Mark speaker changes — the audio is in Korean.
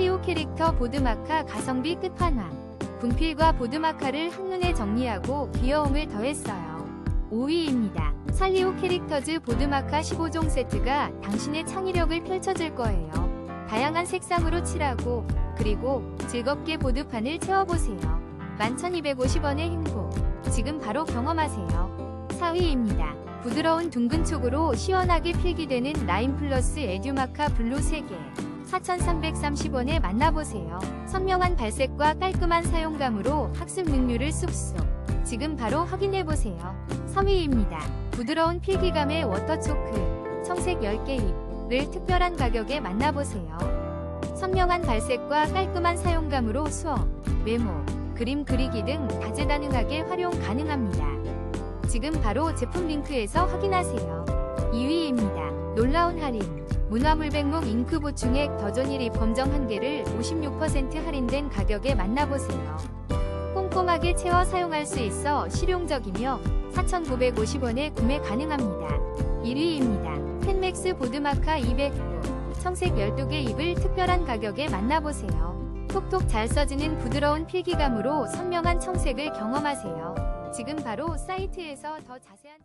Speaker 1: 살리오 캐릭터 보드마카 가성비 끝판왕. 분필과 보드마카를 한눈에 정리하고 귀여움을 더했어요. 5위입니다. 살리오 캐릭터즈 보드마카 15종 세트가 당신의 창의력을 펼쳐줄 거예요. 다양한 색상으로 칠하고 그리고 즐겁게 보드판을 채워보세요. 11,250원의 행복. 지금 바로 경험하세요. 4위입니다. 부드러운 둥근 촉으로 시원하게 필기되는 라인 플러스 에듀마카 블루 3개. 4,330원에 만나보세요. 선명한 발색과 깔끔한 사용감으로 학습 능률을 쑥쑥. 지금 바로 확인해보세요. 3위입니다. 부드러운 필기감의 워터초크, 청색 10개 잎을 특별한 가격에 만나보세요. 선명한 발색과 깔끔한 사용감으로 수업, 메모, 그림 그리기 등 다재다능하게 활용 가능합니다. 지금 바로 제품 링크에서 확인하세요. 2위입니다. 놀라운 할인. 문화물백목 잉크 보충액 더존1이 범정 1개를 56% 할인된 가격에 만나보세요. 꼼꼼하게 채워 사용할 수 있어 실용적이며 4,950원에 구매 가능합니다. 1위입니다. 펜맥스 보드마카 209 청색 12개 잎을 특별한 가격에 만나보세요. 톡톡 잘 써지는 부드러운 필기감으로 선명한 청색을 경험하세요. 지금 바로 사이트에서 더 자세한